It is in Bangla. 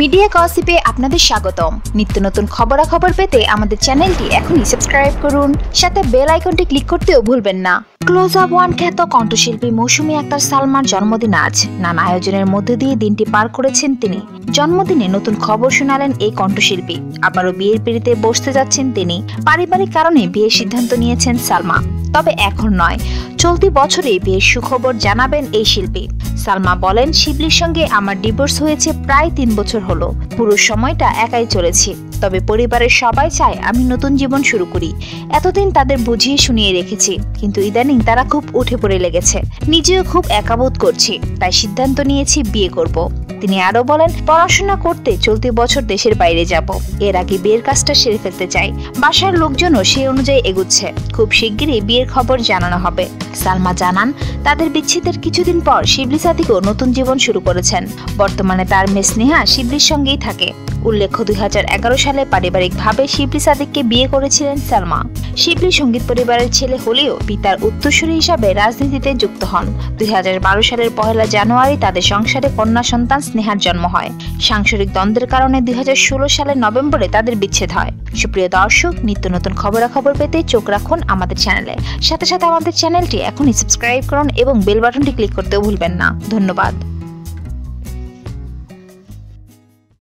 মিডিয়া গসিপে আপনাদের স্বাগতম। নিত্য নতুন খবরাখবর পেতে আমাদের চ্যানেলটি এখনই সাবস্ক্রাইব করুন। সাথে বেল আইকনটি ক্লিক করতেও ভুলবেন না। ক্লোজ আপ ওয়ান খ্যাত কণ্ঠশিল্পী মৌসুমী আক্তার সালমার জন্মদিন আজ। নানা আয়োজনের মধ্যে দিয়ে দিনটি পার করেছেন তিনি। জন্মদিনে নতুন খবর শোনালেন এই কণ্ঠশিল্পী। আবারও বিয়ের পিড়িতে বসতে যাচ্ছেন তিনি। পারিবারিক কারণে বিয়ের সিদ্ধান্ত নিয়েছেন সালমা। তবে এখন নয়। চলতি বছরে বিয়ের সুখবর জানাবেন এই শিল্পী। সালমা বলেন, শিবলির সঙ্গে আমার ডিভোর্স হয়েছে প্রায় তিন বছর হলো। পুরো সময়টা একাই চলেছে। তবে পরিবারের সবাই চায় আমি নতুন জীবন শুরু করি। এতদিন তাদের বুঝিয়ে শুনিয়ে রেখেছি, কিন্তু ইদানিং তারা খুব উঠে পড়ে লেগেছে। নিজেও খুব একাবোধ করছি, তাই সিদ্ধান্ত নিয়েছি বিয়ে করব। তিনি আরও বলেন, পড়াশোনা করতে চলতি বছর দেশের বাইরে যাব। এর আগে বিয়ের কাজটা সেরে ফেলতে চাই। বাসার লোকজনও সেই অনুযায়ী এগুচ্ছে। খুব শিগগিরই বিয়ের খবর জানানো হবে। সালমা জানান, তাদের বিচ্ছেদের কিছুদিন পর শিবলি সাদিকও নতুন জীবন শুরু করেছেন। বর্তমানে তার মেয়ে স্নেহা শিবলির সঙ্গেই থাকে। উল্লেখ্য দুই হাজার এগারো সালে পারিবারিকভাবে শিবলি সাদিককে বিয়ে করেছিলেন সালমা। শিবলি সংগীত পরিবারের ছেলে হলেও পিতার উত্তরসূরি হিসাবে রাজনীতিতে যুক্ত হন। দুই হাজার বারো সালের পহেলা জানুয়ারি তাদের সংসারে কন্যা সন্তান স্নেহার জন্ম হয়। সাংসারিক দ্বন্দ্বের কারণে দুই হাজার ষোলো সালের নভেম্বরে তাদের বিচ্ছেদ হয়। সুপ্রিয় দর্শক, নিত্য নতুন খবরাখবর পেতে চোখ রাখুন আমাদের চ্যানেলে। সাথে সাথে আমাদের চ্যানেলটি এখনই সাবস্ক্রাইব করুন এবং বেল বাটনটি ক্লিক করতেও ভুলবেন না। ধন্যবাদ।